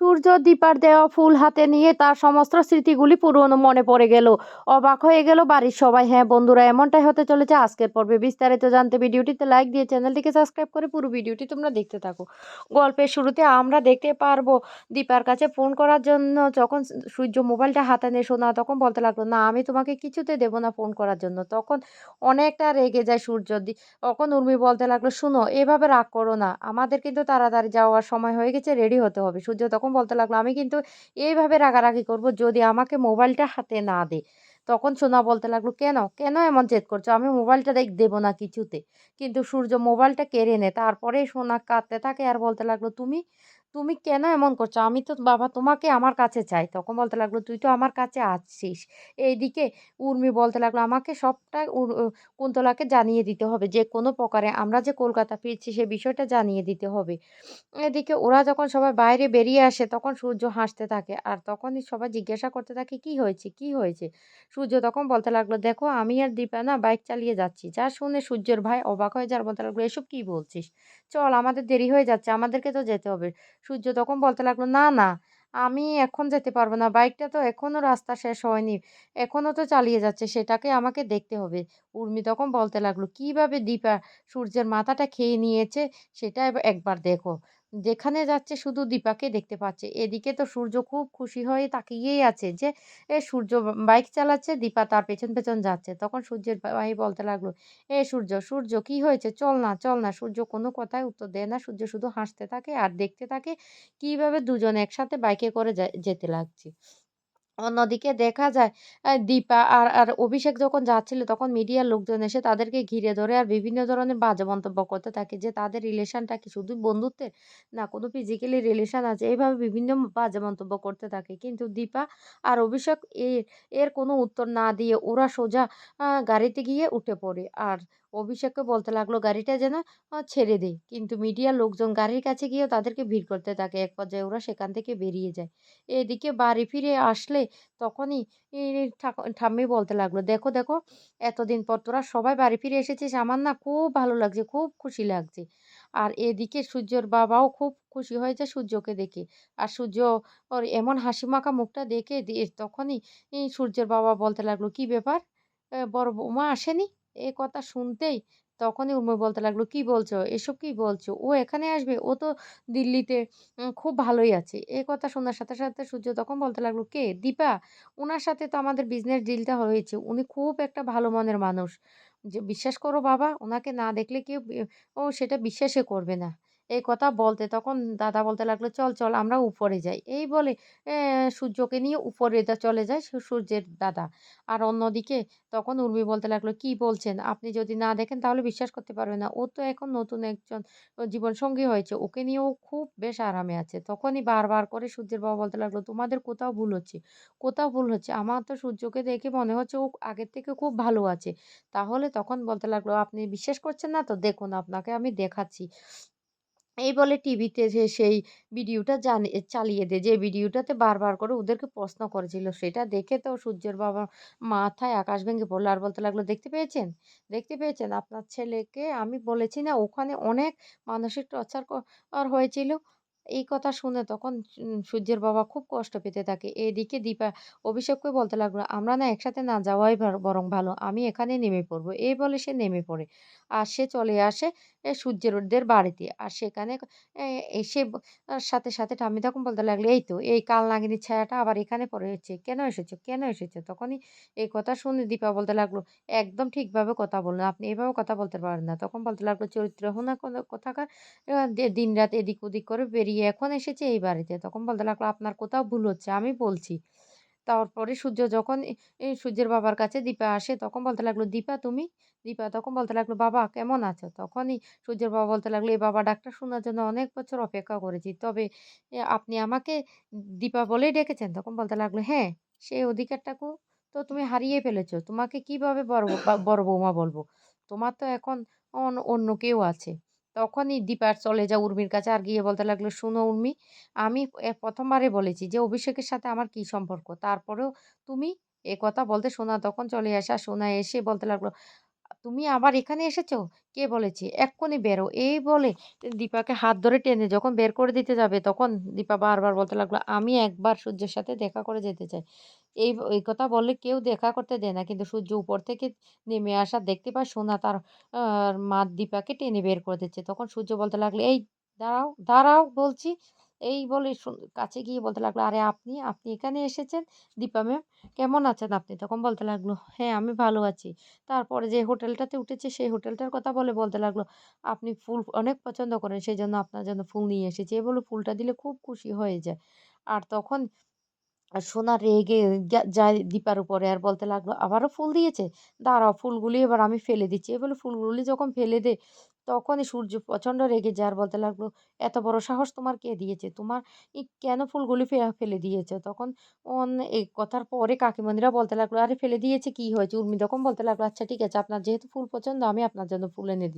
সূর্য দীপার দেওয়া ফুল হাতে নিয়ে তার সমস্ত স্মৃতিগুলি পুরনো মনে পড়ে গেল। অবাক হয়ে গেল বাড়ির সবাই। হ্যাঁ বন্ধুরা, এমনটাই হতে চলেছে আজকের পর্বে। বিস্তারিত জানতে ভিডিওটিতে লাইক দিয়ে চ্যানেলটিকে সাবস্ক্রাইব করে পুরো ভিডিওটি তোমরা দেখতে থাকো। গল্পের শুরুতে আমরা দেখতে পারব দীপার কাছে ফোন করার জন্য। যখন সূর্য মোবাইলটা হাতে নিয়ে শোনা তখন বলতে লাগল, না, আমি তোমাকে কিছুতে দেবো না ফোন করার জন্য। তখন অনেকটা রেগে যায় সূর্য দি- তখন উর্মি বলতে লাগল, শুনো, এভাবে রাগ করো না। আমাদের কিন্তু তাড়াতাড়ি যাওয়ার সময় হয়ে গেছে রেডি হতে হবে। সূর্য তখন বলতে লাগল। আমি কিন্তু এইভাবে রাগারাগি করব যদি আমাকে মোবাইলটা হাতে না দে। তখন সোনা বলতে লাগল, কেন? কেন এমন জেদ করছ? আমি মোবাইলটা দেখ, দেবো না কিছুতে। কিন্তু সূর্য মোবাইলটা কেড়ে নে তারপরে সোনা কাঁদতে থাকে আর বলতে লাগল, তুমি তুমি কেন এমন করছ? আমি তো, বাবা, তোমাকে আমার কাছে চাই। তখন বলতে লাগল, তুই তো আমার কাছে আছিস এইদিকে উর্মি বলতে লাগল, আমাকে সবটা কুন্তলাকে জানিয়ে দিতে হবে, যে কোনো প্রকারে আমরা যে কলকাতা ফিরছি সে বিষয়টা জানিয়ে দিতে হবে। এদিকে ওরা যখন সবাই বাইরে বেরিয়ে আসে, তখন সূর্য হাসতে থাকে আর তখনই সবাই জিজ্ঞাসা করতে থাকে, কি হয়েছে? কি হয়েছে? সূর্য তখন বলতে লাগল, দেখো, আমি আর দীপা না বাইক চালিয়ে যাচ্ছি। যা শুনে সূর্যের ভাই অবাক হয়ে যার বলতে লাগল, এসব কি বলছিস? চল, আমাদের দেরি হয়ে যাচ্ছে, আমাদেরকে তো যেতে হবে। সূর্য তখন বলতে লাগল, না না, আমি এখন যেতে পারব না। বাইকটা তো এখনও রাস্তা শেষ হয়নি এখনও তো চালিয়ে যাচ্ছে, সেটাকে আমাকে দেখতে হবে। উর্মি তখন বলতে লাগল, কীভাবে দীপা সূর্যের মাথাটা খেয়ে নিয়েছে, সেটা একবার দেখো। যেখানে যাচ্ছে শুধু দীপাকে দেখতে পাচ্ছে। এদিকে তো সূর্য খুব খুশি হয়ে তাকিয়েই আছে যে, এ সূর্য বাইক চালাচ্ছে, দীপা তার পেছন পেছন যাচ্ছে। তখন সূর্যের ভাই বলতে লাগল, এ সূর্য সূর্য কি হয়েছে? চল না চল না। সূর্য কোনো কথায় উত্তর দেয় না। সূর্য শুধু হাসতে থাকে আর দেখতে থাকে কীভাবে দুজন একসাথে বাইকে করে যেতে লাগছে। অন্যদিকে দেখা যায় দীপা আর আর অভিষেক যখন যাচ্ছিল তখন মিডিয়ার লোকজন এসে তাদেরকে ঘিরে ধরে আর বিভিন্ন ধরনের বাজে মন্তব্য করতে থাকে যে তাদের রিলেশনটা কি শুধু বন্ধুত্বের না কোনো ফিজিক্যালি রিলেশন আছে? এইভাবে বিভিন্ন বাজে মন্তব্য করতে থাকে। কিন্তু দীপা আর অভিষেক এর এর কোনো উত্তর না দিয়ে ওরা সোজা গাড়িতে গিয়ে উঠে পড়ে। আর অভিষেককে বলতে লাগল, গাড়িটা যেন ছেড়ে দেয় কিন্তু মিডিয়ার লোকজন গাড়ির কাছে গিয়েও তাদেরকে ভিড় করতে থাকে। এক পর্যায়ে ওরা সেখান থেকে বেরিয়ে যায়। এদিকে বাড়ি ফিরে আসলে তখনই ঠাম্মি বলতে লাগল, দেখো দেখো, এতদিন পর তোরা সবাই বাড়ি ফিরে এসেছিস, আমার না খুব ভালো লাগছে, খুব খুশি লাগছে। আর এদিকে সূর্যর বাবাও খুব খুশি হয়েছে সূর্যকে দেখে। আর সূর্য ওর এমন হাসি মাখা মুখটা দেখে তখনই সূর্যের বাবা বলতে লাগল, কি ব্যাপার? বড় বৌমা আসেনি? এ কথা শুনতেই তখনই উর্মি বলতে লাগল, কি বলছো? এসব কি বলছো? ও এখানে আসবে? ও তো দিল্লিতে খুব ভালোই আছে। এ কথা শোনার সাথে সাথে সূর্য তখন বলতে লাগল, কে? দীপা? ওনার সাথে তো আমাদের বিজনেস ডিলটা হয়েছে। উনি খুব একটা ভালো মনের মানুষ। যে, বিশ্বাস করো বাবা ওনাকে না দেখলে কেউ, ও সেটা বিশ্বাসে করবে না। এই কথা বলতে তখন দাদা বলতে লাগল, চল চল, আমরা উপরে যাই। এই বলে সূর্যকে নিয়ে উপরে চলে যায় সূর্যের দাদা। আর অন্যদিকে তখন উর্মি বলতে লাগল, কি বলছেন? আপনি যদি না দেখেন তাহলে বিশ্বাস করতে পারবে না। ও তো এখন নতুন একজন জীবনসঙ্গী হয়েছে। ওকে নিয়ে ও খুব বেশ আরামে আছে। তখনই বারবার করে সূর্যের বাবা বলতে লাগল, তোমাদের কোথাও ভুল হচ্ছে। কোথাও ভুল হচ্ছে। আমার তো সূর্যকে দেখে মনে হচ্ছে ও আগের থেকে খুব ভালো আছে। তাহলে তখন বলতে লাগল, আপনি বিশ্বাস করছেন না তো দেখুন, আপনাকে আমি দেখাচ্ছি। এই বলে টিভিতে যে সেই ভিডিওটা জানি, চালিয়ে দেয়। যে ভিডিওটাতে বারবার করে ওদেরকে প্রশ্ন করেছিল, সেটা দেখে তো সূর্যের বাবা মাথায় আকাশ ভেঙে পড়ল। আর বলতে লাগল, দেখতে পেয়েছেন? দেখতে পেয়েছেন? আপনার ছেলেকে আমি বলেছি না, ওখানে অনেক মানসিক টর্চার হয়েছিল। এই কথা শুনে তখন সূর্যের বাবা খুব কষ্ট পেতে থাকে এদিকে দীপা অভিষেককে বলতে লাগল আমরা না একসাথে না যাওয়াই বরং ভালো আমি এখানে নেমে পড়ব এই বলে সে নেমে পড়ে আর সে চলে আসে সূর্যের বাড়িতে আর সেখানে এসে সাথে, সাথে ঠাম্মি তখন বলতে লাগল, "এই তো এই কালনাগিনীর ছায়াটা আবার এখানে পড়েছে। কেন এসেছ? কেন এসেছ?" তখনই এই কথা শুনে দীপা বলতে লাগল, "একদম ঠিকভাবে কথা বললেন। আপনি এভাবে কথা বলতে পারেন না।" তখন বলতে লাগল, "চরিত্রহীনা কোন কোথাকার আ দে দিনরাত এদিক ওদিক করে বেরিয়ে এখন এসেছে এই বাড়িতে।" তখন বলতে লাগল, "আপনার কোথাও ভুল হচ্ছে। আমি বলছি।" তারপরে সূর্য যখন সূর্যের বাবার কাছে দীপা আসে তখন বলতে লাগল, "দীপা তুমি?" দীপা তখন বলতে লাগল, "বাবা কেমন আছো?" তখনই সূর্যের বাবা বলতে লাগল, "এই বাবা ডাক্তার শোনার জন্য অনেক বছর অপেক্ষা করেছি। তবে আপনি আমাকে দীপা বলেই ডেকেছেন?" তখন বলতে লাগল, "হ্যাঁ, সেই অধিকারটাকু তো তুমি হারিয়ে ফেলেছো। তোমাকে কীভাবে বড় বড় বৌমা বলব? তোমার তো এখন অন অন্য কেউ আছে।" তখনই দীপা চলে যায় উর্মির কাছে আর গিয়ে বলতে লাগল, "শোনো উর্মি, আমি এ ১ম বারে বলেছি যে অভিষেকের সাথে আমার কি সম্পর্ক। তারপরেও তুমি এ কথা বলতে শোনা তখন চলে আসা শোনা এসে বলতে লাগল, তুমি আবার এখানে এসেছ? কে বলেছে? এক্ষুনি বেরো। এই বলে দীপাকে হাত ধরে টেনে যখন বের করে দিতে যাবে তখন দীপা বারবার বলতে লাগল, "আমি একবার সূর্যের সাথে দেখা করে যেতে চাই।" এই এই কথা বললে কেউ দেখা করতে দেয় না। কিন্তু সূর্য উপর থেকে নেমে আসা দেখতে পায় সোনা তার মা দীপাকে টেনে বের করে দিচ্ছে। তখন সূর্য বলতে লাগল, "এই দাঁড়াও, দাঁড়াও বলছি।" এই বলে কাছে গিয়ে বলতে লাগল, "আরে আপনি? আপনি এখানে এসেছেন? দীপা ম্যাম কেমন আছেন আপনি?" তখন বলতে লাগল, "হ্যাঁ, আমি ভালো আছি।" তারপরে যে হোটেলটাতে উঠেছে সেই হোটেলটার কথা বলে বলতে লাগল, "আপনি ফুল অনেক পছন্দ করেন সেই জন্য আপনার জন্য ফুল নিয়ে এসেছি।" এই বলে ফুলটা দিলে খুব খুশি হয়ে যায়। আর তখন আর সোনা রেগে যায় দীপার উপরে আর বলতে লাগল, "আবারও ফুল দিয়েছে? দাঁড়াও ফুলগুলি এবার আমি ফেলে দিচ্ছি।" এ বলে ফুলগুলি যখন ফেলে দেয়, তখনই সূর্য প্রচণ্ড রেগে যায় আর বলতে লাগল, "এত বড় সাহস তোমার কে দিয়েছে? তোমার কেন ফুলগুলি ফেলে দিয়েছ?" তখন এই কথার পরে কাকিমণিরা বলতে লাগল, "আরে ফেলে দিয়েছে কি হয়েছে?" উর্মি তখন বলতে লাগল, "আচ্ছা ঠিক আছে আপনার যেহেতু ফুল পছন্দ আমি আপনার জন্য ফুল এনে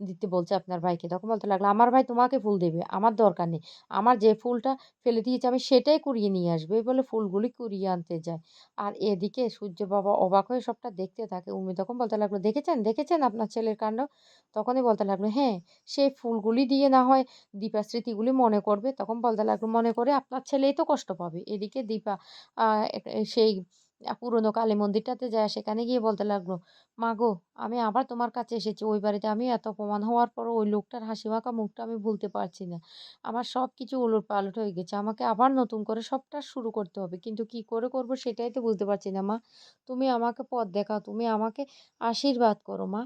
দিতে বলছি আপনার ভাইকে।" তখন বলতে লাগল, "আমার ভাই তোমাকে ফুল দেবে, আমার দরকার নেই। আমার যে ফুলটা ফেলে দিয়েছে আমি সেটাই কুড়িয়ে নিয়ে আসব। বলে ফুলগুলি কুড়িয়ে আনতে যায়। আর এদিকে সূর্য বাবা অবাক হয়ে সবটা দেখতে থাকে। উর্মি তখন বলতে লাগল, "দেখেছেন, দেখেছেন আপনার ছেলের কাণ্ড?" তখনই বলতে লাগল, "হ্যাঁ, সে ফুলগুলি দিয়ে না হয় দীপার স্মৃতিগুলি মনে করবে।" তখন বলতে লাগল, "মনে করে আপনার ছেলেই তো কষ্ট পাবে।" এদিকে দীপা সেই পুরনো কালী মন্দিরটাতে যায় সেখানে গিয়ে বলতে লাগল, মা গো আমি আবার তোমার কাছে এসেছি। ওই বাড়িতে আমি এত অপমান হওয়ার পরও ওই লোকটার হাসিমাখা মুখটা আমি ভুলতে পারছি না। আমার সবকিছু ওলটপালট হয়ে গেছে। আমাকে আবার নতুন করে সবটা শুরু করতে হবে। কিন্তু কি করে করব সেটাই তো বুঝতে পারছি না মা। তুমি আমাকে পথ দেখাও। তুমি আমাকে আশীর্বাদ করো মা।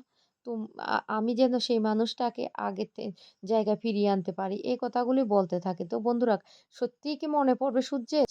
আ, আমি যেন সেই মানুষটাকে আগের তে, জায়গায় ফিরিয়ে আনতে পারি।" এই কথাগুলি বলতে থাকে। তো বন্ধুরা, সত্যিই কি মনে পড়বে সূর্যের?